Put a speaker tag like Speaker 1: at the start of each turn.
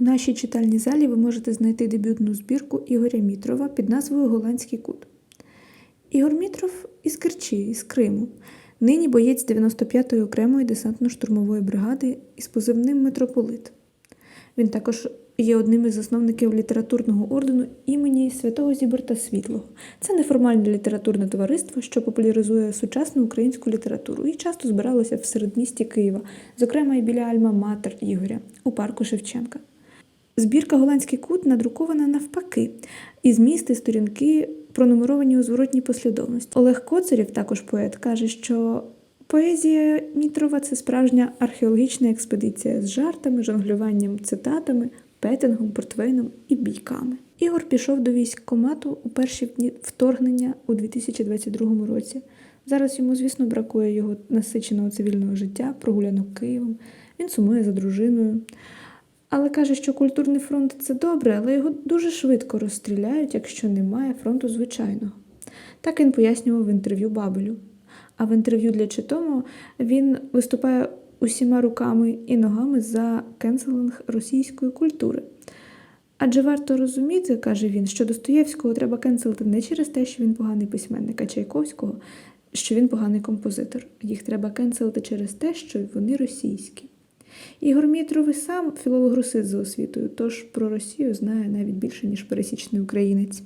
Speaker 1: У нашій читальній залі ви можете знайти дебютну збірку Ігоря Мітрова під назвою Голландський кут. Ігор Мітров із Керчі, із Криму. Нині боєць 95-ї окремої десантно-штурмової бригади із позивним Митрополит. Він також є одним із засновників літературного ордену імені Святого Зіберта Світлого. Це неформальне літературне товариство, що популяризує сучасну українську літературу і часто збиралося в середмісті Києва, зокрема і біля Альма-Матер Ігоря у парку Шевченка. Збірка Голландський кут надрукована навпаки, і зміст і сторінки пронумеровані у зворотній послідовності. Олег Коцарєв, також поет, каже, що поезія Мітрова це справжня археологічна експедиція з жартами, жонглюванням цитатами, петингом, портвейном і бійками. Ігор пішов до військкомату у перші дні вторгнення у 2022 році. Зараз йому, звісно, бракує його насиченого цивільного життя, прогулянок Києвом. Він сумує за дружиною. Але каже, що культурний фронт це добре, але його дуже швидко розстріляють, якщо немає фронту звичайного. Так він пояснював в інтерв'ю Бабелю. А в інтерв'ю для Читому він виступає усіма руками і ногами за кенселинг російської культури. Адже варто розуміти, каже він, що Достоєвського треба кенселити не через те, що він поганий письменник, а Чайковського, що він поганий композитор. Їх треба кенселити через те, що вони російські. Ігор Мітров і сам філолог русит за освітою, тож про Росію знає навіть більше, ніж пересічний українець.